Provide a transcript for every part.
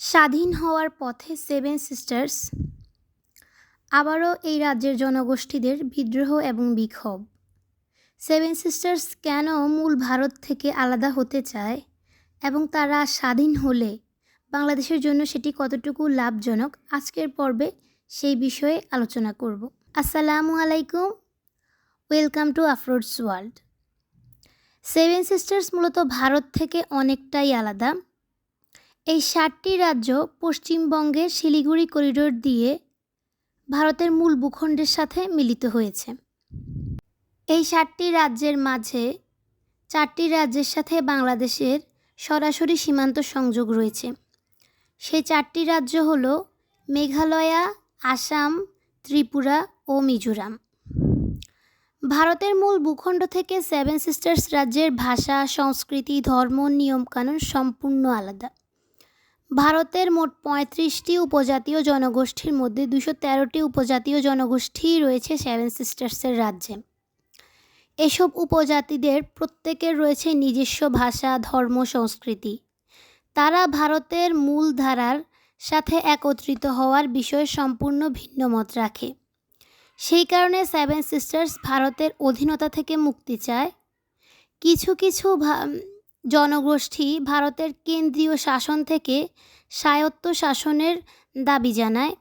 স্বাধীন হওয়ার পথে সেভেন সিস্টার্স, আবারও এই রাজ্যের জনগোষ্ঠীদের বিদ্রোহ এবং বিক্ষোভ। সেভেন সিস্টার্স কেন মূল ভারত থেকে আলাদা হতে চায় এবং তারা স্বাধীন হলে বাংলাদেশের জন্য সেটি কতটুকু লাভজনক, আজকের পর্বে সেই বিষয়ে আলোচনা করব। আসসালামু আলাইকুম, ওয়েলকাম টু আফরোডস ওয়ার্ল্ড। সেভেন সিস্টার্স মূলত ভারত থেকে অনেকটাই আলাদা। এই সাতটি রাজ্য পশ্চিমবঙ্গের শিলিগুড়ি করিডোর দিয়ে ভারতের মূল ভূখণ্ডের সাথে মিলিত হয়েছে। এই সাতটি রাজ্যের মাঝে চারটি রাজ্যের সাথে বাংলাদেশের সরাসরি সীমান্ত সংযোগ রয়েছে। সেই চারটি রাজ্য হল মেঘালয়া, আসাম, ত্রিপুরা ও মিজোরাম। ভারতের মূল ভূখণ্ড থেকে সেভেন সিস্টার্স রাজ্যের ভাষা, সংস্কৃতি, ধর্ম, নিয়মকানুন সম্পূর্ণ আলাদা। ভারতের মোট পঁয়ত্রিশটি উপজাতীয় জনগোষ্ঠীর মধ্যে দুশো তেরোটি উপজাতীয় জনগোষ্ঠী রয়েছে সেভেন সিস্টার্সের রাজ্যে। এসব উপজাতিদের প্রত্যেকের রয়েছে নিজস্ব ভাষা, ধর্ম, সংস্কৃতি। তারা ভারতের মূল ধারার সাথে একত্রিত হওয়ার বিষয়ে সম্পূর্ণ ভিন্ন মত রাখে। সেই কারণে সেভেন সিস্টার্স ভারতের অধীনতা থেকে মুক্তি চায়। কিছু কিছু জনগোষ্ঠী ভারতের কেন্দ্রীয় শাসন থেকে স্বায়ত্ত শাসনের দাবি জানায়।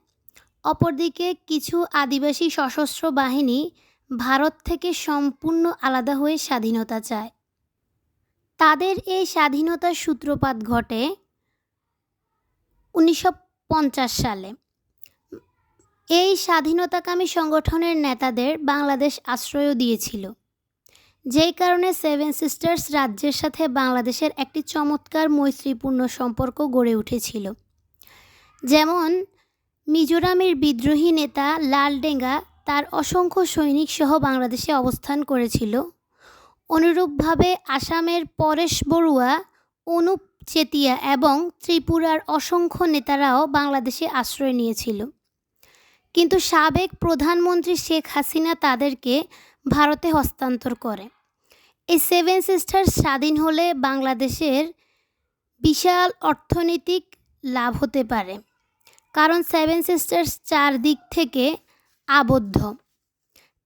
অপরদিকে কিছু আদিবাসী সশস্ত্র বাহিনী ভারত থেকে সম্পূর্ণ আলাদা হয়ে স্বাধীনতা চায়। তাদের এই স্বাধীনতার সূত্রপাত ঘটে উনিশশো পঞ্চাশ সালে। এই স্বাধীনতাকামী সংগঠনের নেতাদের বাংলাদেশ আশ্রয়ও দিয়েছিল। যেই কারণে সেভেন সিস্টার্স রাজ্যের সাথে বাংলাদেশের একটি চমৎকার মৈত্রীপূর্ণ সম্পর্ক গড়ে উঠেছিল। যেমন, মিজোরামের বিদ্রোহী নেতা লালডেঙ্গা তার অসংখ্য সৈনিক সহ বাংলাদেশে অবস্থান করেছিল। অনুরূপভাবে আসামের পরেশ বড়ুয়া, অনুপ চেতিয়া এবং ত্রিপুরার অসংখ্য নেতারাও বাংলাদেশে আশ্রয় নিয়েছিল। কিন্তু সাবেক প্রধানমন্ত্রী শেখ হাসিনা তাদেরকে ভারতে হস্তান্তর করে। এই সেভেন সিস্টার স্বাধীন হলে বাংলাদেশের বিশাল অর্থনৈতিক লাভ হতে পারে। কারণ সেভেন সিস্টার্স চার দিক থেকে আবদ্ধ।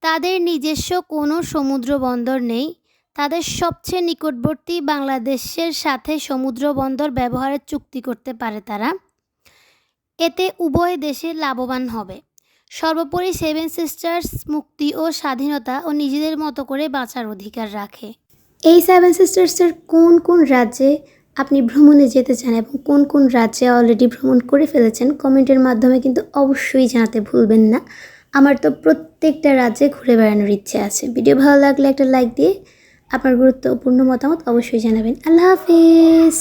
তাদের নিজস্ব কোনো সমুদ্র বন্দর নেই। তাদের সবচেয়ে নিকটবর্তী বাংলাদেশের সাথে সমুদ্র বন্দর ব্যবহারের চুক্তি করতে পারে তারা। এতে উভয় দেশে লাভবান হবে। সর্বোপরি সেভেন সিস্টার্স মুক্তি ও স্বাধীনতা ও নিজেদের মতো করে বাঁচার অধিকার রাখে। এই সেভেন সিস্টার্সের কোন কোন রাজ্যে আপনি ভ্রমণে যেতে চান এবং কোন কোন রাজ্যে অলরেডি ভ্রমণ করে ফেলেছেন, কমেন্টের মাধ্যমে কিন্তু অবশ্যই জানাতে ভুলবেন না। আমার তো প্রত্যেকটা রাজ্যে ঘুরে বেড়ানোর ইচ্ছে আছে। ভিডিও ভালো লাগলে একটা লাইক দিয়ে আপনার গুরুত্বপূর্ণ মতামত অবশ্যই জানাবেন। আল্লাহ হাফিজ!